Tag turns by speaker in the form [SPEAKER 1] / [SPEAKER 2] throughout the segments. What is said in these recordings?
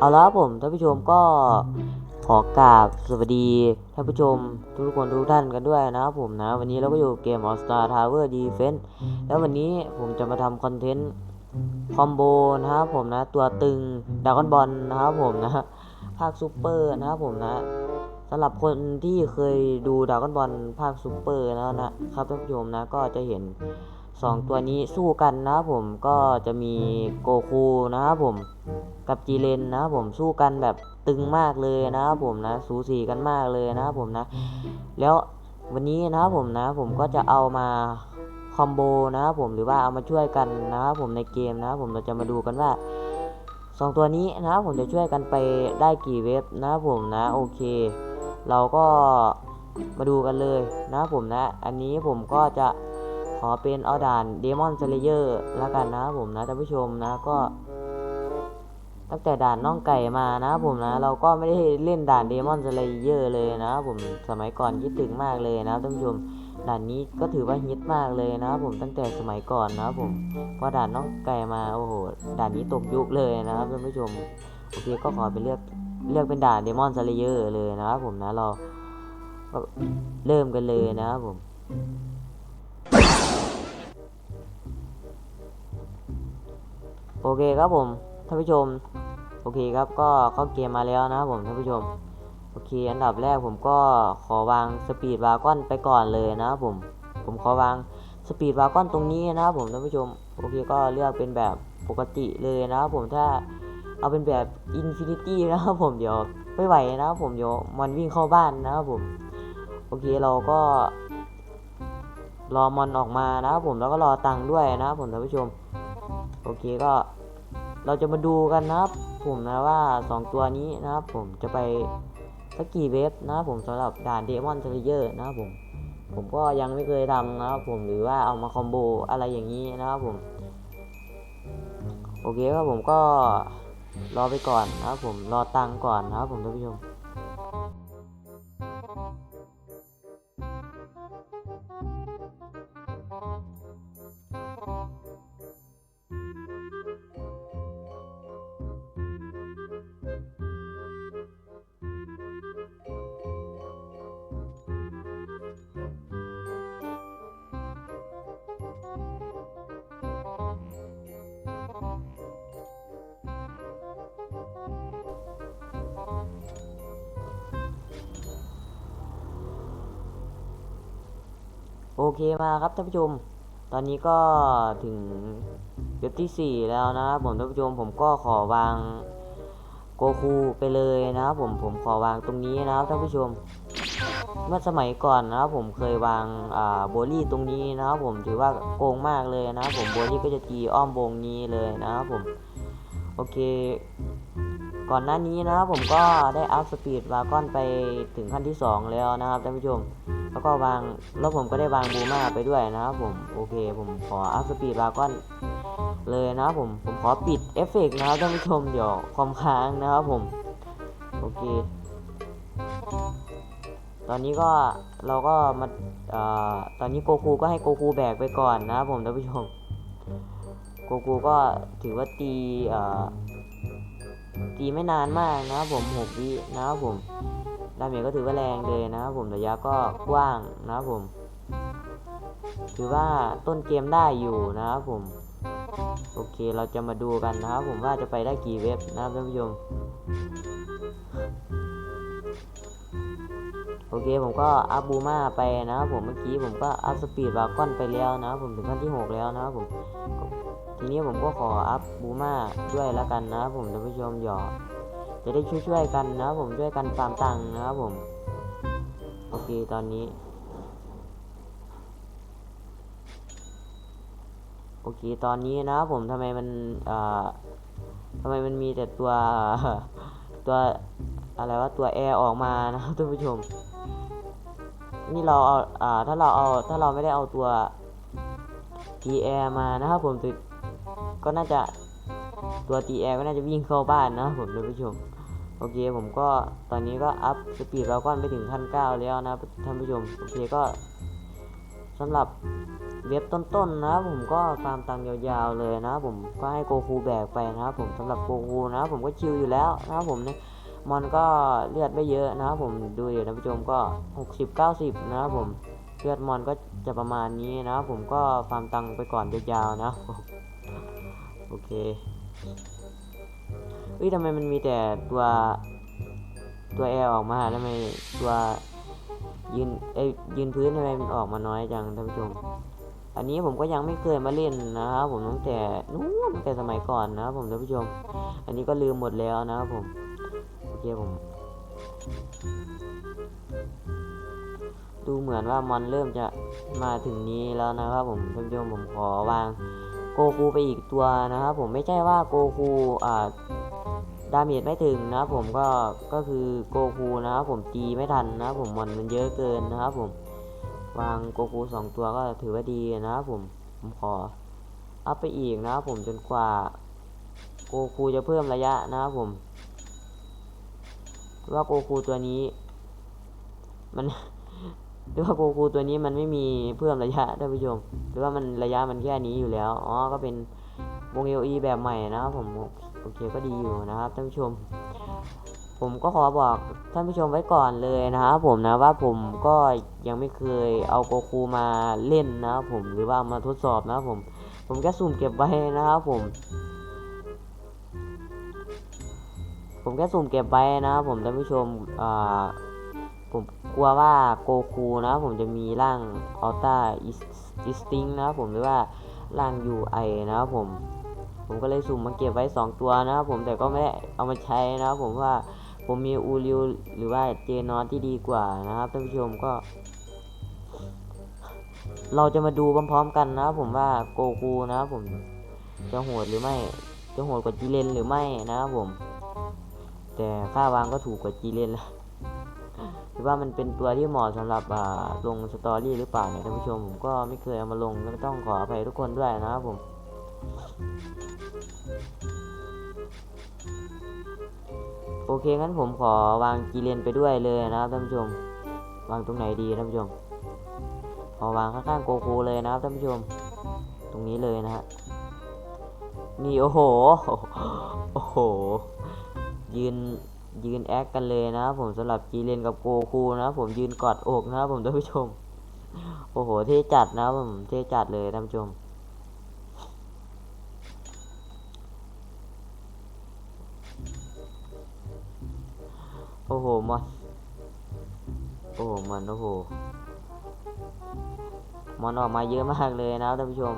[SPEAKER 1] เอาละครับผมท่านผู้ชมก็ขอกราบสวัสดีท่านผู้ชมทุกคนทุกท่านกันด้วยนะครับผมนะ วันนี้เราก็อยู่เกม All Star Tower Defense แล้ววันนี้ผมจะมาทำคอนเทนต์คอมโบนะครับผมนะ ตัวตึงดากอนบอลนะครับผมนะภาคซูเปอร์นะครับผมนะสำหรับคนที่เคยดูดากอนบอลภาคซูเปอร์แล้วนะครับท่านผู้ชมนะก็จะเห็น สองตัวนี้สู้กันนะครับผมก็จะมีโกคูนะครับผมกับจีเลนนะครับผมสู้กันแบบตึงมากเลยนะครับผมนะสูสีกันมากเลยนะครับผมนะ แล้ววันนี้นะครับผมนะผมก็จะเอามาคอมโบนะครับผมหรือว่าเอามาช่วยกันนะครับผมในเกมนะครับผมเราจะมาดูกันว่าสองตัวนี้นะครับผมจะช่วยกันไปได้กี่เว็บนะครับผมนะโอเค เราก็มาดูกันเลยนะครับผมนะ อันนี้ผมก็จะ ขอเป็นเอาด่าน Demon Slayer แล้วกันนะผมนะท่านผู้ชมนะก็ ตั้งแต่ด่านน้องไก่มานะผมนะ เราก็ไม่ได้เล่นด่าน Demon Slayer เลยนะผมสมัยก่อนคิดถึงมากเลยนะท่านผู้ชมด่านนี้ก็ถือว่าฮิตมากเลยนะผมตั้งแต่สมัยก่อนนะผมพอด่านน้องไก่มาโอ้โหด่านนี้ตกยุคเลยนะครับท่านผู้ชมโอเคก็ขอไปเลือกเลือกเป็นด่าน Demon Slayer เลยนะครับผมนะเราก็เริ่มกันเลยนะครับผม โอเคครับผมท่านผู้ชม โอเคครับก็เข้าเกมมาแล้วนะครับผมท่านผู้ชม โอเค อันดับแรกผมก็ขอวางสปีดวากอนไปก่อนเลยนะครับผม ผมขอวางสปีดวากอนตรงนี้นะครับผมท่านผู้ชม โอเคก็เลือกเป็นแบบปกติเลยนะครับผมถ้าเอาเป็นแบบอินฟินิตี้นะครับผมเดี๋ยวไม่ไหวนะครับผมเดี๋ยวมันวิ่งเข้าบ้านนะครับผม โอเคเราก็รอมอนออกมานะครับผมแล้วก็รอตังค์ด้วยนะครับผมท่านผู้ชม โอเคก็เราจะมาดูกันนะครับผมนะว่า 2 ตัวนี้นะครับผมจะไปสักกี่เวฟนะครับผมสำหรับด่านเดมอนเทเลเยอร์นะครับผมผมก็ยังไม่เคยทำนะครับผมหรือว่าเอามาคอมโบอะไรอย่างนี้นะครับผมโอเคครับผมก็รอไปก่อนนะครับผมรอตังก่อนนะครับผมท่านผู้ชม โอเคมาครับท่านผู้ชม ตอนนี้ก็ถึงเว็บที่ 4 แล้วนะครับผมท่านผู้ชมผมก็ขอวางโกคูไปเลยนะครับผมผมขอวางตรงนี้นะครับท่านผู้ชม เมื่อสมัยก่อนนะครับผมเคยวางอ่าโบลี่ตรงนี้นะครับผมถือว่าโกงมากเลยนะครับผมโบลี่ก็จะตีอ้อมวงนี้เลยนะครับผมโอเค ก่อนหน้านี้นะครับผมก็ได้อัพสปีดวากอนไปถึงขั้นที่ 2 แล้วนะครับท่านผู้ชม แล้วก็วางแล้วผมก็ได้วางบูมาไปด้วยนะครับผมโอเค ผมขออัพสปีดวากอนเลยนะครับผมผมขอปิดเอฟเฟกต์นะครับท่านผู้ชมเดี๋ยวคอมค้างนะครับผมโอเค ตอนนี้ก็เราก็มาอตอนนี้โกคูก็ให้โกคูแบกไปก่อนนะครับผมท่านผู้ชมโกคูก็ถือว่าตีอ่อ ตีไม่นานมากนะครับผมหกวินะครับผมดาเมจก็ถือว่าแรงเลยนะครับผมระยะก็กว้างนะครับผม ถือว่าต้นเกมได้อยู่นะครับผม โอเคเราจะมาดูกันนะครับผมว่าจะไปได้กี่เว็บนะครับท่านผู้ชมโอเคผมก็อัพบูมาไปนะครับผมเมื่อกี้ผมก็อัพสปีดวากอนไปแล้วนะครับผมถึงขั้นที่ 6 แล้วนะครับผม ทีนี้ผมก็ขออัพบูมาด้วยแล้วกันนะครับผมท่านผู้ชมหยอจะได้ช่วยๆกันนะครับผมช่วยกันฟาร์มตังค์นะครับผม โอเคตอนนี้ โอเคตอนนี้นะครับผมทำไมมันอ่อทำไมมันมีแต่ตัวตัวอะไรว่าตัวแอร์ออกมานะครับท่านผู้ชม นี่เราเอาอ่าถ้าเราเอาถ้าเราไม่ได้เอาตัว T Air มานะครับผมต ก็น่าจะตัว T Air ก็น่าจะวิ่งเข้าบ้านนะผมท่านผู้ชม โอเคผมก็ตอนนี้ก็อัพสปีดเราก้อนไปถึงพันเก้าแล้วนะท่านผู้ชม โอเคก็สำหรับเว็บต้นๆนะผมก็ฟาร์มตังค์ยาวๆเลยนะผมก็ให้โกคูแบกไปนะผมสำหรับโกคูนะผมก็ชิลอยู่แล้วนะผมเนี่ยมอนก็เลือดไม่เยอะนะครับผมดูเดี๋ยวท่านผู้ชมก็ 60 90 นะครับผมเลือดมอนก็จะประมาณนี้นะครับผมก็ฟาร์มตังค์ไปก่อนยาวๆนะ โอเคเฮ้ยทำไมมันมีแต่ตัวตัวแอร์ออกมาทำไมตัวยืนเอ้ยยืนพื้นทำไมมันออกมาน้อยจังท่านผู้ชม อันนี้ผมก็ยังไม่เคยมาเล่นนะครับผมตั้งแต่นู้นตั้งแต่สมัยก่อนนะครับผมท่านผู้ชม อันนี้ก็ลืมหมดแล้วนะครับผมโอเคผม ดูเหมือนว่ามอนเริ่มจะมาถึงนี้แล้วนะครับผมท่านผู้ชมผมขอวาง โกคูไปอีกตัวนะครับผมไม่ใช่ว่าโกคูอ่าดาเมจไม่ถึงนะครับผมก็ก็คือโกคูนะครับผมตีไม่ทันนะครับผมมอนมันเยอะเกินนะครับผมวางโกคูสองตัวก็ถือว่าดีนะครับผมผมขออัพไปอีกนะครับผมจนกว่าโกคูจะเพิ่มระยะนะครับผม ว่าโกคูตัวนี้ มัน หรือว่าโกคูตัวนี้มันไม่มีเพิ่มระยะท่านผู้ชม หรือว่ามันระยะมันแค่นี้อยู่แล้ว อ๋อ ก็เป็นวง LE แบบใหม่นะครับผมโอเคก็ดีอยู่นะครับท่านผู้ชม ผมก็ขอบอกท่านผู้ชมไว้ก่อนเลยนะครับผมนะว่าผมก็ยังไม่เคยเอาโกคูมาเล่นนะครับผมหรือว่ามาทดสอบนะครับผม ผมแค่สุ่มเก็บไว้นะครับผม ผมแค่สุ่มเก็บไว้นะครับผมท่านผู้ชมอ่า ผมกลัวว่าโกคูนะผมจะมีร่างอัลต้าอิสติงนะครับผมหรือว่าร่าง UI นะครับผม ผมก็เลยสุ่มมาเก็บไว้ 2 ตัวนะครับผมแต่ก็ไม่ได้เอามาใช้นะครับผมว่าผมมีอูริวหรือว่าเจนอสที่ดีกว่านะครับท่านผู้ชมก็ เราจะมาดูพร้อมๆกันนะครับผมว่าโกคูนะครับผมจะโหดหรือไม่จะโหดกว่าจีเลนหรือไม่นะครับผม แต่ค่าวางก็ถูกกว่าจีเลนแล้ว รือว่ามันเป็นตัวที่เหมาะสำหรับลงสตอรี่หรือเปล่าเนี่ยท่านผู้ชมผมก็ไม่เคยเอามาลงก็ต้องขออภัยทุกคนด้วยนะครับผมโอเคงั้นผมขอวางกีเลนไปด้วยเลยนะครับท่านผู้ชม วางตรงไหนดีท่านผู้ชมขอวางข้างๆโกโก้เลยนะครับท่านผู้ชม ตรงนี้เลยนะฮะนี่โอ้โหโอ้โหยืน ยืนแอคกันเลยนะผมสำหรับจีเลนกับโกคูนะผมยืนกอดอกนะผมท่านผู้ชม โอ้โหเท่จัดนะผมเท่จัดเลยท่านผู้ชมโอ้โหมอนโอ้โหมอนโอ้โหมอนออกมาเยอะมากเลยนะท่านผู้ชม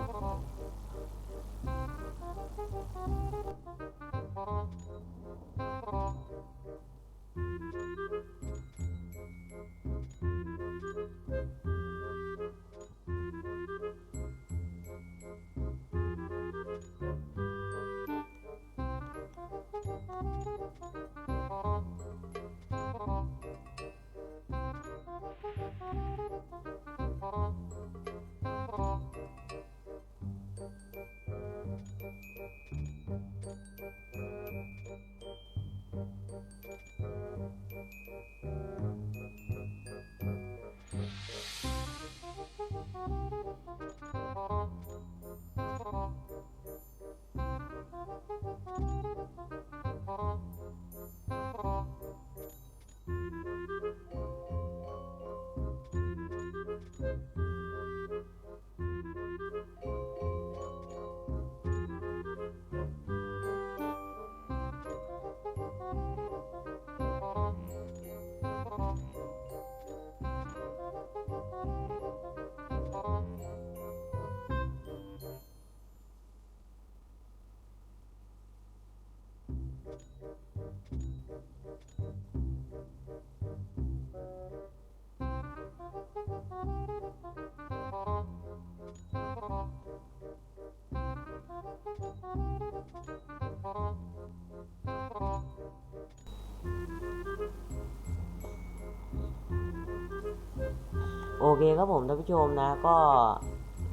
[SPEAKER 1] โอเคครับผมท่านผู้ชมนะก็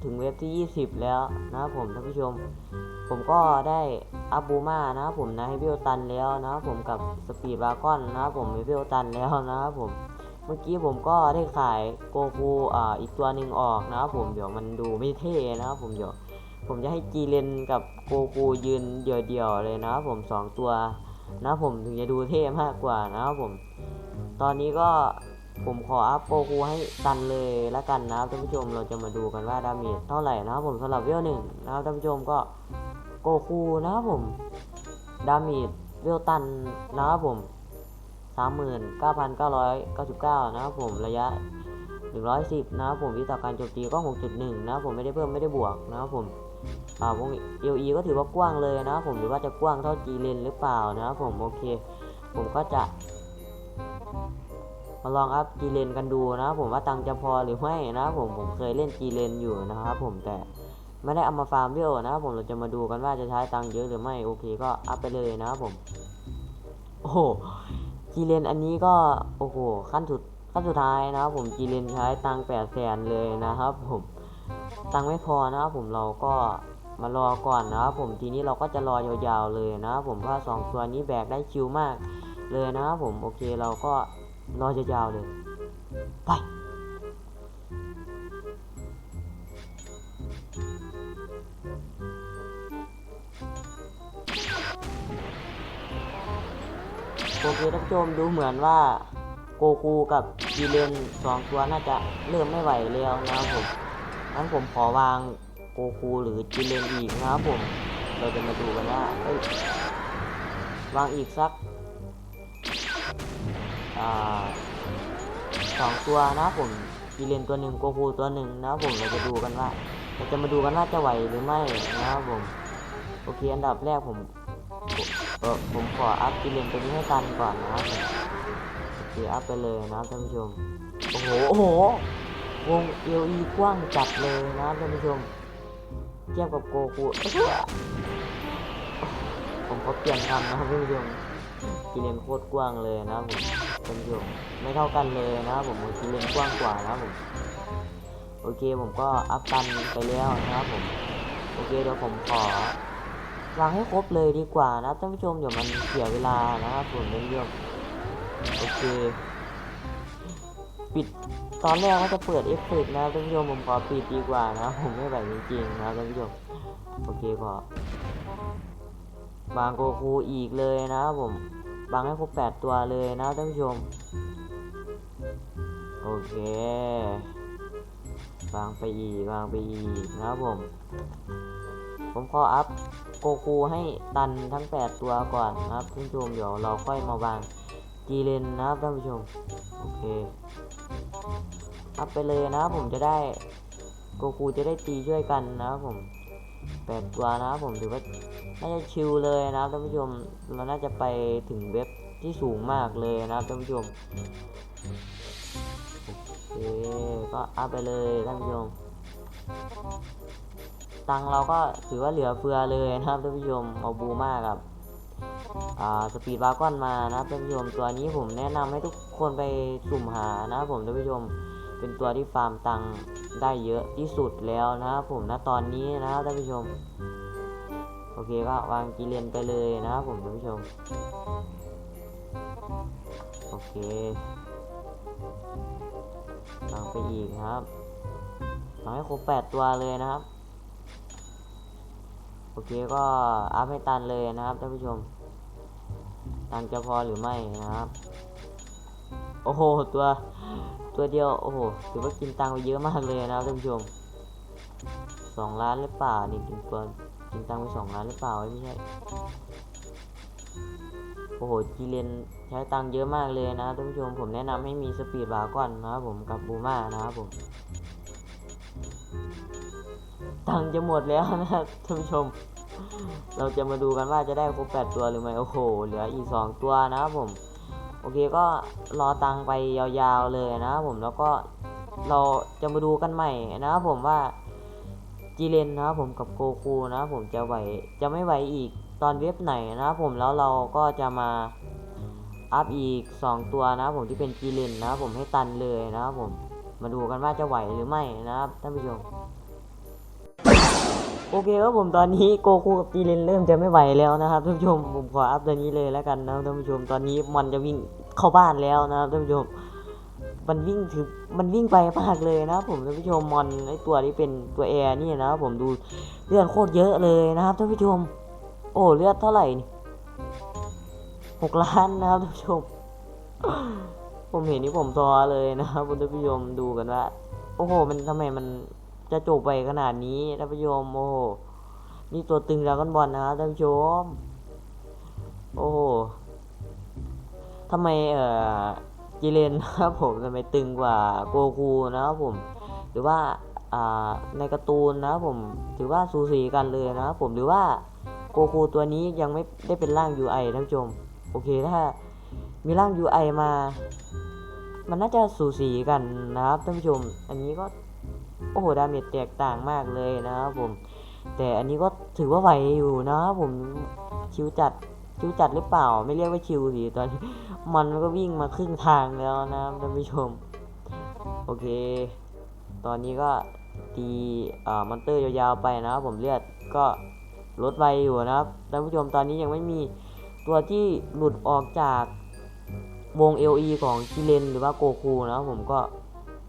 [SPEAKER 1] ถึงเว็บที่ 20 แล้วนะครับผมท่านผู้ชม ผมก็ได้อัพบูมานะครับผมนะให้เวลตันแล้วนะครับผมกับสปีดบาร์กอนนะครับผมให้เวลตันแล้วนะครับผมเมื่อกี้ผมก็ได้ขายโกคูอ่าอีกตัวหนึ่งออกนะครับผมเดี๋ยวมันดูไม่เท่นะครับผมเดี๋ยวผมจะให้จีเลนกับโกคูยืนเดี่ยวๆเลยนะครับผมสองตัวนะครับผมถึงจะดูเท่มากกว่านะครับผม ตอนนี้ก็ ผมขออัพโกคูให้ตันเลยละกันนะครับท่านผู้ชมเราจะมาดูกันว่าดาเมจเท่าไหร่นะครับผมสำหรับเวลหนึ่งนะครับท่านผู้ชมก็โกคูนะครับผมดาเมจเวลตันนะครับผมสามหมื่นเก้าพันเก้าร้อยเก้าสิบเก้านะครับผมระยะหนึ่งร้อยสิบนะครับผมวิธีการโจมตีก็หกจุดหนึ่งนะครับผมไม่ได้เพิ่มไม่ได้บวกนะครับผมอ่าวงเอลีก็ถือว่ากว้างเลยนะครับผมหรือว่าจะกว้างเท่าจีเลนหรือเปล่านะครับผมโอเค ผมก็จะ มาลองอัพจีเลนกันดูนะครับผมว่าตังจะพอหรือไม่นะครับผมผมเคยเล่นจีเลนอยู่นะครับผมแต่ไม่ได้เอามาฟาร์มเวลนะครับผมเราจะมาดูกันว่าจะใช้ตังเยอะหรือไม่โอเคก็อัพไปเลยนะครับผม โอ้จีเลนอันนี้ก็โอ้โหขั้นสุดขั้นสุดท้ายนะครับผมจีเลนใช้ตังแปดแสนเลยนะครับผมตังไม่พอนะครับผมเราก็มารอก่อนนะครับผมทีนี้เราก็จะรอยาวๆเลยนะครับผมเพราะว่าสองตัวนี้แบกได้ชิวมากเลยนะครับผมโอเคเราก็ รอยาวๆเลย ไป โอเคท่านผู้ชมดูเหมือนว่าโกคูกับจีเลนสองตัวน่าจะเริ่มไม่ไหวแล้วนะครับผมงั้นผมขอวางโกคูหรือจีเลนอีกนะครับผม เราจะมาดูกันว่าเอ้ยวางอีกสัก สองตัวนะผมกีเลนตัวหนึ่งโกคูตัวหนึ่งนะผมเราจะดูกันว่าเราจะมาดูกันว่าจะไหวหรือไม่นะครับผมโอเคอันดับแรกผมเออผมขออัพกีเลนตัวนี้ให้ตันก่อนนะครับโอเคอัพไปเลยนะท่านผู้ชมโอ้โหโอ้โหวงเอลีกว้างจัดเลยนะท่านผู้ชมเทียบกับโกคูผมขอเปลี่ยนคำนะครับท่านผู้ชม กิเลนโคตรกว้างเลยนะผมท่านผู้ชมไม่เท่ากันเลยนะผมกิเลนกว้างกว่านะผมโอเคผมก็อัพตันไปแล้วนะครับผมโอเคเดี๋ยวผมขอวางให้ครบเลยดีกว่านะท่านผู้ชมเดี๋ยวมันเสียเวลานะครับผมเรื่องโอเค ปิดตอนแรกว่าจะเปิดเอฟเฟกต์นะครับท่านผู้ชมผมขอปิดดีกว่านะผมไม่ไหวจริงๆนะครับท่านผู้ชมโอเคขอ บางโกคูอีกเลยนะครับผม บางให้ครบแปดตัวเลยนะท่านผู้ชม โอเค บางไปอีก บางไปอีกนะครับผม ผมขออัพโกคูให้ตันทั้ง 8 ตัวก่อนนะครับท่านผู้ชมเดี๋ยวเราค่อยมาวางจีเลนนะครับท่านผู้ชม โอเคอัพไปเลยนะครับผมจะได้โกคูจะได้ตีช่วยกันนะครับผมแปดตัวนะครับผมถือว่า น่าจะชิลเลยนะครับท่านผู้ชม เราน่าจะไปถึงเว็บที่สูงมากเลยนะครับท่านผู้ชมโอเคก็อัพไปเลยท่านผู้ชมตังเราก็ถือว่าเหลือเฟือเลยนะครับท่านผู้ชมเอาบูมากกับอ่าสปีดบาร์กอนมานะครับท่านผู้ชมตัวนี้ผมแนะนำให้ทุกคนไปสุ่มหานะครับผมท่านผู้ชมเป็นตัวที่ฟาร์มตังค์ได้เยอะที่สุดแล้วนะครับผมณตอนนี้นะครับท่านผู้ชม อเคก็วางกีเรียนไปเลยนะครับผมท่านผู้ชม โอเควางไปอีกครับวางให้ครบแปดตัวเลยนะครับ โอเคก็อัพให้ตันเลยนะครับท่านผู้ชม ตังจะพอหรือไม่นะครับ โอ้โหตัวตัวเดียว โอ้โหถือว่ากินตังไปเยอะมากเลยนะครับท่านผู้ชมสองล้านหรือเปล่านี่กินตัว กินตังค์ไปสองล้านหรือเปล่าไม่ใช่โอ้โหจีเลนใช้ตังค์เยอะมากเลยนะท่านผู้ชมผมแนะนำให้มีสปีดบาร์ก่อนนะครับผมกับบูมานะครับผม ตังค์จะหมดแล้วนะครับท่านผู้ชม เราจะมาดูกันว่าจะได้ครบแปดตัวหรือไม่โอ้โห เหลืออีกสองตัวนะครับผม โอเคก็รอตังค์ไปยาวๆเลยนะครับผมแล้วก็เราจะมาดูกันใหม่นะครับผมว่า จีเลนนะครับผมกับโกคูนะครับผมจะไหวจะไม่ไหวอีกตอนเว็บไหนนะครับผมแล้วเราก็จะมาอัพอีก 2 ตัวนะครับผมที่เป็นจีเลนนะครับผมให้ตันเลยนะครับผมมาดูกันว่าจะไหวหรือไม่นะครับท่านผู้ชมโอเคครับผมตอนนี้โกคูกับจีเลนเริ่มจะไม่ไหวแล้วนะครับท่านผู้ชมผมขออัพตัวนี้เลยแล้วกันนะท่านผู้ชมตอนนี้มันจะวิ่งเข้าบ้านแล้วนะครับท่านผู้ชม มันวิ่งถือมันวิ่งไปมากเลยนะผมท่านผู้ชมมอนไอตัวที่เป็นตัวแอร์นี่นะผมดูเลือดโคตรเยอะเลยนะครับท่านผู้ชม โอ้เลือดเท่าไหร่นี่หกล้านนะครับท่านผู้ชม ผมเห็นนี่ผมทอเลยนะครับท่านผู้ชมดูกันว่า โอ้โห มันทำไมมันจะจบไปขนาดนี้ท่านผู้ชมโอ้โหนี่ตัวตึงดราก้อนบอลนะครับท่านผู้ชม โอ้โหทำไมเอ่อ จิเลนนะครับผมทำไมตึงกว่าโกคูนะครับผม หรือว่าอ่าในการ์ตูนนะครับผมถือว่าสูสีกันเลยนะครับผมหรือว่าโกคูตัวนี้ยังไม่ได้เป็นร่าง UI ท่านผู้ชม โอเคถ้ามีร่าง UI มา มันน่าจะสูสีกันนะครับท่านผู้ชม อันนี้ก็โอ้โหดาเมจแตกต่างมากเลยนะครับผม แต่อันนี้ก็ถือว่าไหวอยู่นะครับผมชิวจัด ชิวจัดหรือเปล่า ไม่เรียกว่าชิวสิตอนนี้มันก็วิ่งมาครึ่งทางแล้วนะครับท่านผู้ชม โอเค ตอนนี้ก็ตีอ่ามอนเตอร์ยาวๆไปนะครับผมเลือดก็ลดไปอยู่นะครับท่านผู้ชมตอนนี้ยังไม่มีตัวที่หลุดออกจากวง LE ของคิเลนหรือว่าโกคูนะครับผมก็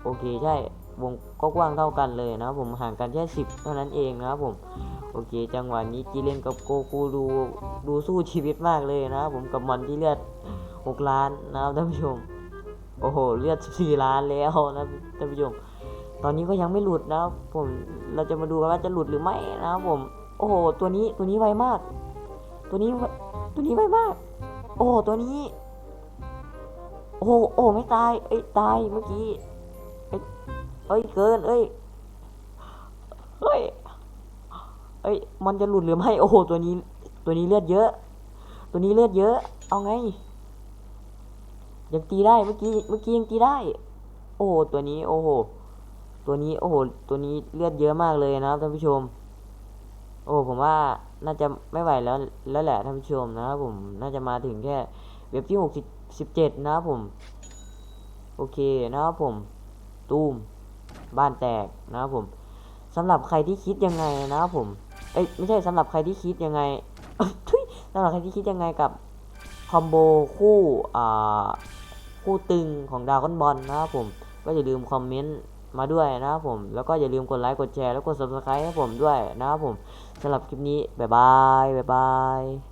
[SPEAKER 1] โอเคใช่วงก็กว้างเท่ากันเลยนะครับผมห่างกันแค่10 เท่านั้นเองนะครับผม โอเค จังหวะนี้จิเลนกับโกคูดูดูสู้ชีวิตมากเลยนะครับผมกับมันที่เลือด 6 ล้านนะครับท่านผู้ชม โอ้โห เลือด 14 ล้านแล้วนะท่านผู้ชม ตอนนี้ก็ยังไม่หลุดนะครับผมเราจะมาดูกันว่าจะหลุดหรือไม่นะครับผม โอ้โห ตัวนี้ตัวนี้ไวมาก ตัวนี้ตัวนี้ไวมาก โอ้โหตัวนี้ โอ้โหโอ้ไม่ตายเอ้ยตายเมื่อกี้เอ้ยเอ้ยเกินเอ้ยเฮ้ยเอ้ย มันจะหลุดหรือไม่ โอ้โห ตัวนี้ ตัวนี้เลือดเยอะ ตัวนี้เลือดเยอะ เอาไง ยังตีได้ เมื่อกี้ เมื่อกี้ยังตีได้ โอ้โห ตัวนี้ โอ้โห ตัวนี้ โอ้โห ตัวนี้เลือดเยอะมากเลยนะครับท่านผู้ชม โอ้ ผมว่าน่าจะไม่ไหวแล้ว แล้วแหละท่านผู้ชมนะครับผม น่าจะมาถึงแค่เว็บที่หกสิบสิบเจ็ดนะครับผม โอเคนะครับผม ตูม บ้านแตกนะครับผมสำหรับใครที่คิดยังไงนะครับผม เอ้ยไม่ใช่สำหรับใครที่คิดยังไงสำหรับใครที่คิดยังไงกับคอมโบคู่อ่าคู่ตึงของดาวคอนบอลนะครับผมก็อย่าลืมคอมเมนต์มาด้วยนะครับผมแล้วก็อย่าลืมกดไลค์กดแชร์แล้วกด subscribe ให้ผมด้วยนะครับผมสำหรับคลิปนี้บ๊ายบายบ๊ายบาย